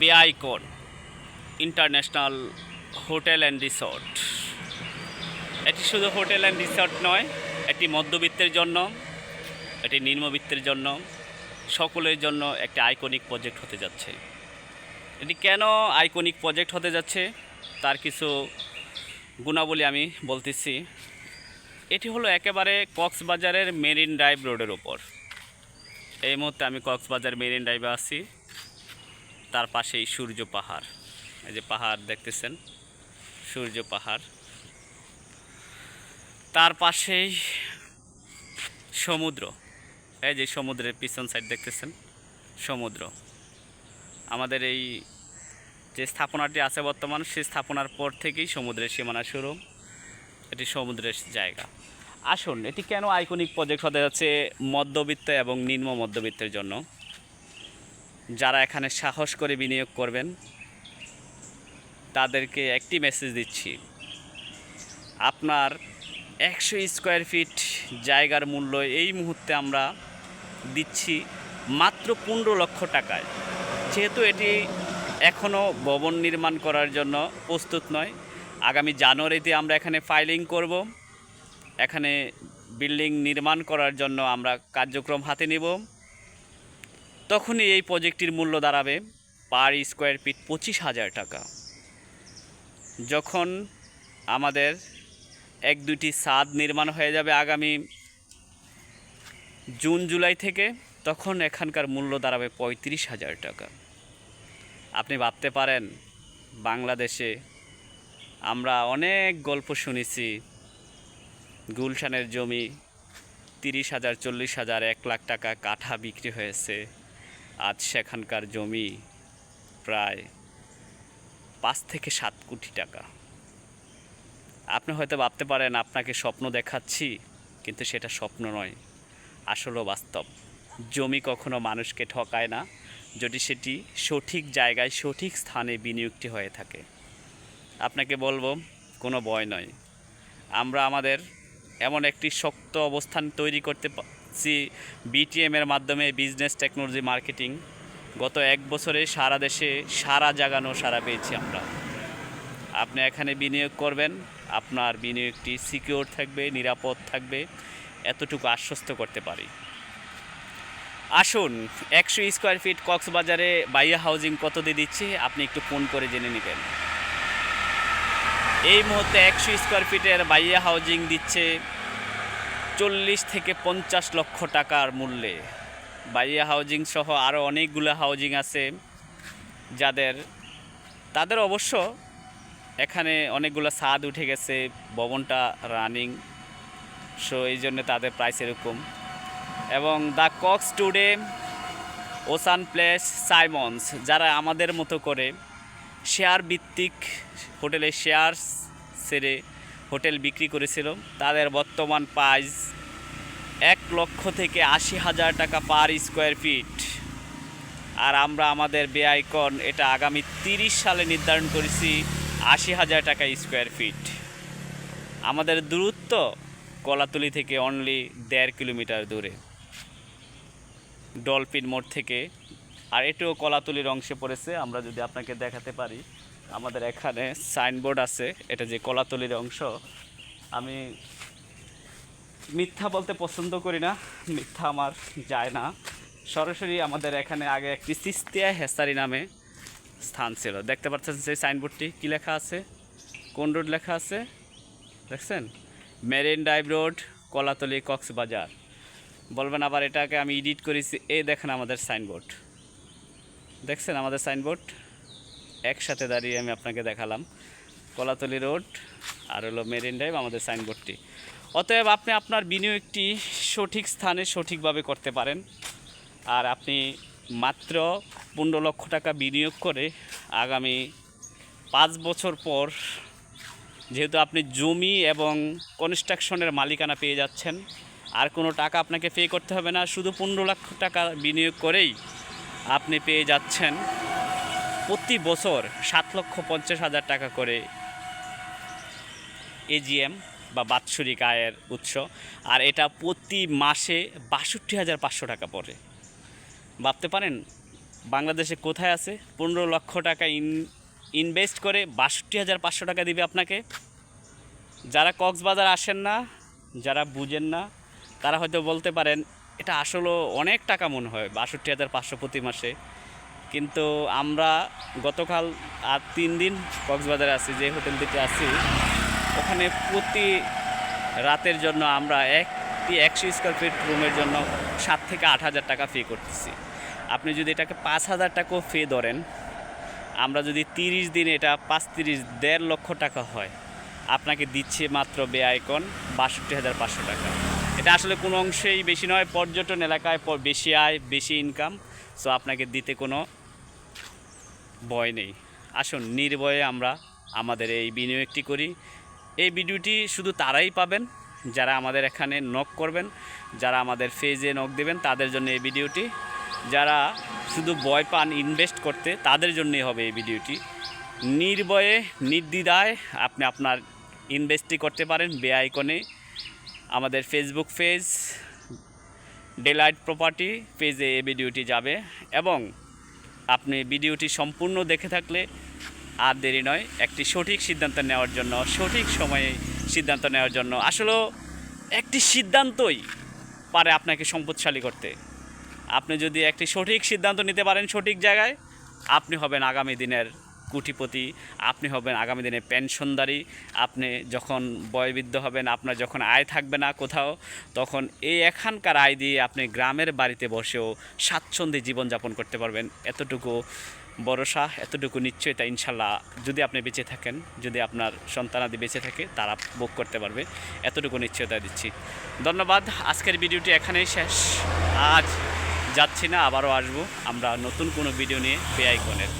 বেআইকন international hotel and resort এটি শুধু hotel and resort নয়, এটি মধ্যবিত্তের জন্য, এটি নিম্নবিত্তের জন্য, সকলের জন্য একটি আইকনিক প্রজেক্ট হতে যাচ্ছে। এটি কেন আইকনিক প্রজেক্ট হতে যাচ্ছে? তার কিছু গুণাবলী আমি বলতেছি। এটি হলো একেবারে কক্সবাজারের মেরিন ড্রাইভ রোডের ওপর এই মুহূর্তে আমি কক্সবাজার মেরিন ড্রাইভে আছি। তার পাশেই সূর্য পাহাড়। এই যে পাহাড় দেখতেছেন? সূর্য পাহাড়। তার পাশেই সমুদ্র। এই যে সমুদ্রের পিছন সাইড দেখতেছেন? সমুদ্র। আমাদের এই যে স্থাপনাটি আছে বর্তমান, সেই স্থাপনার পর থেকেই সমুদ্রের সীমানা শুরু। এটি সমুদ্রের জায়গা। আসুন, এটি কেন আইকনিক প্রজেক্ট হতে যাচ্ছে মধ্যবিত্ত এবং নিম্ন মধ্যবিত্তের জন্য? যারা এখানে সাহস করে বিনিয়োগ করবেন, তাদেরকে একটি মেসেজ দিচ্ছি। আপনার একশো স্কোয়ার ফিট জায়গার মূল্য এই মুহূর্তে আমরা দিচ্ছি মাত্র পনেরো লক্ষ টাকায়। যেহেতু এটি এখনও ভবন নির্মাণ করার জন্য প্রস্তুত নয়, আগামী জানুয়ারিতে আমরা এখানে ফাইলিং করব। এখানে বিল্ডিং নির্মাণ করার জন্য আমরা কার্যক্রম হাতে নেব। তখনই এই প্রজেক্টটির মূল্য দাঁড়াবে পার স্কোয়ার ফিট পঁচিশ হাজার টাকা। যখন আমাদের এক দুটি ছাদ নির্মাণ হয়ে যাবে আগামী জুন, জুলাই থেকে, তখন এখানকার মূল্য দাঁড়াবে পঁয়ত্রিশ হাজার টাকা। আপনি ভাবতে পারেন, বাংলাদেশে আমরা অনেক গল্প শুনেছি, গুলশানের জমি তিরিশ হাজার, চল্লিশ হাজার, এক লাখ টাকা কাঠা বিক্রি হয়েছে। আজ সেখানকার জমি প্রায় পাঁচ থেকে সাত কোটি টাকা। আপনি হয়তো ভাবতে পারেন, আপনাকে স্বপ্ন দেখাচ্ছি, কিন্তু সেটা স্বপ্ন নয়, আসলেও বাস্তব। জমি কখনো মানুষকে ঠকায় না, যদি সেটি সঠিক জায়গায়, সঠিক স্থানে বিনিয়োগটি হয়ে থাকে। আপনাকে বলব, কোনো ভয় নয়। আমরা আমাদের এমন একটি শক্ত অবস্থান তৈরি করতে পারছি বিটিএম এর মাধ্যমে বিজনেস টেকনোলজি মার্কেটিং গত এক বছরে সারা দেশে সারা জাগানো সারা পেয়েছি আমরা। আপনি এখানে বিনিয়োগ করবেন, আপনার বিনিয়োগটি সিকিউর থাকবে, নিরাপদ থাকবে, এতটুকু আশ্বস্ত করতে পারি। আসুন, একশো স্কোয়ার ফিট কক্সবাজারে বাইয়া হাউজিং কত দিয়ে দিচ্ছে, আপনি একটু ফোন করে জেনে নেবেন। এই মুহূর্তে একশো স্কোয়ার ফিটের বাইয়া হাউজিং দিচ্ছে চল্লিশ থেকে পঞ্চাশ লক্ষ টাকার মূল্যে। বাইয়া হাউজিং সহ আরও অনেকগুলো হাউজিং আছে যাদের, তাদের অবশ্য এখানে অনেকগুলো স্বাদ উঠে গেছে, ভবনটা রানিং সো এই জন্য তাদের প্রাইস এরকম। এবং the Cox Today Ocean Place Simons যারা আমাদের মতো করে শেয়ার ভিত্তিক হোটেলে শেয়ার সেরে হোটেল বিক্রি করেছিল তাদের বর্তমান প্রাইস এক লক্ষ থেকে আশি হাজার টাকা পার স্কোয়ার ফিট। আর আমরা আমাদের বেআইকন এটা আগামী তিরিশ সালে নির্ধারণ করেছি আশি হাজার টাকা স্কোয়ার ফিট। আমাদের দূরত্ব কলাতুলি থেকে অনলি দেড় কিলোমিটার দূরে। ডলফিন মোড় থেকে আর এটিও কলাতুলির অংশে পড়েছে, আমরা যদি আপনাকে দেখাতে পারি, আমাদের এখানে সাইনবোর্ড আছে, এটা যে কলাতলির অংশ। আমি মিথ্যা বলতে পছন্দ করি না, মিথ্যা আমার যায় না। সরাসরি আমাদের এখানে আগে একটি সিস্তিয়া হেসারি নামে স্থান ছিল। দেখতে পাচ্ছেন সেই সাইনবোর্ডটি কী লেখা আছে? কোন রোড লেখা আছে? দেখছেন? Marine Drive road, Kolatoli Cox's Bazar. বলবেন আবার এটাকে আমি এডিট করেছি এ দেখেন আমাদের সাইনবোর্ড দেখছেন আমাদের সাইনবোর্ড? একসাথে দাঁড়িয়ে আমি আপনাকে দেখালাম। কলাতলি রোড আর হলো মেরিন ড্রাইভ আমাদের সাইনবোর্ডটি। অতএব আপনি আপনার বিনিয়োগটি সঠিক স্থানে সঠিকভাবে করতে পারেন। আর আপনি মাত্র পনেরো লক্ষ টাকা বিনিয়োগ করে আগামী পাঁচ বছর পর যেহেতু আপনি জমি এবং কনস্ট্রাকশনের মালিকানা পেয়ে যাচ্ছেন, আর কোনো টাকা আপনাকে পে করতে হবে না, শুধু পনেরো লক্ষ টাকা বিনিয়োগ করেই আপনি পেয়ে যাচ্ছেন প্রতি বছর সাত লক্ষ পঞ্চাশ হাজার টাকা করে এজিএম বা বাৎসরিক আয়ের উৎস। আর এটা প্রতি মাসে বাষট্টি হাজার পাঁচশো টাকা পড়ে। ভাবতে পারেন, বাংলাদেশে কোথায় আছে? পনেরো লক্ষ টাকা ইন, ইনভেস্ট করে বাষট্টি হাজার পাঁচশো টাকা দিবে আপনাকে। যারা কক্সবাজার আসেন না, যারা বুঝেন না, তারা হয়তো বলতে পারেন এটা আসলে অনেক টাকা মনে হয়, বাষট্টি হাজার পাঁচশো প্রতি মাসে। কিন্তু আমরা গতকাল আর তিন দিন কক্সবাজারে আছি, যে হোটেল দিকে আছি, ওখানে প্রতি রাতের জন্য আমরা একটি একশো স্কোয়ার ফিট রুমের জন্য সাত থেকে আট হাজার টাকা ফি করতেছি। আপনি যদি এটাকে পাঁচ হাজার টাকাও ফি ধরেন, আমরা যদি তিরিশ দিন এটা পাঁচ তিরিশ দেড় লক্ষ টাকা হয়, আপনাকে দিচ্ছে মাত্র বে আইকন বাষট্টি হাজার পাঁচশো টাকা। এটা আসলে কোনো অংশেই বেশি নয়, পর্যটন এলাকায় বেশি আয়, বেশি ইনকাম সো আপনাকে দিতে কোনো ভয় নেই। আসুন, নির্ভয়ে আমরা আমাদের এই বিনিয়োগটি করি। এই ভিডিওটি শুধু তারাই পাবেন, যারা আমাদের এখানে নক করবেন, যারা আমাদের ফেজে নক দেবেন, তাদের জন্য এই ভিডিওটি। যারা শুধু ভয় পান ইনভেস্ট করতে, তাদের জন্যই হবে এই ভিডিওটি। নির্ভয়ে, নির্দ্বিধায় আপনি আপনার ইনভেস্টটি করতে পারেন, বে আইকনে আমাদের ফেসবুক পেজ ডেলাইট প্রপার্টি পেজে এই ভিডিওটি যাবে এবং আপনি ভিডিওটি সম্পূর্ণ দেখে থাকলে আর দেরি নয়, একটি সঠিক সিদ্ধান্ত নেওয়ার জন্য, সঠিক সময়ে সিদ্ধান্ত নেওয়ার জন্য। আসলে একটি সিদ্ধান্তই পারে আপনাকে সম্পদশালী করতে। আপনি যদি একটি সঠিক সিদ্ধান্ত নিতে পারেন সঠিক জায়গায়, আপনি হবেন আগামী দিনের কুটিপতি, আপনি হবেন আগামী দিনে পেনশনদারি। আপনি যখন বয়বৃদ্ধ হবেন, আপনার যখন আয় থাকবে না কোথাও, তখন এই এখানকার আয় দিয়ে আপনি গ্রামের বাড়িতে বসেও স্বাচ্ছন্দ্যে জীবনযাপন করতে পারবেন। এতটুকু ভরসা, এতটুকু নিশ্চয়তা ইনশাল্লাহ যদি আপনি বেঁচে থাকেন, যদি আপনার সন্তানাদি বেঁচে থাকে, তারা ভোগ করতে পারবে। এতটুকু নিশ্চয়তা দিচ্ছি। ধন্যবাদ। আজকের ভিডিওটি এখানেই শেষ। আজ যাচ্ছি না, আবারও আসব। আমরা নতুন কোনো ভিডিও নিয়ে বেআইকনের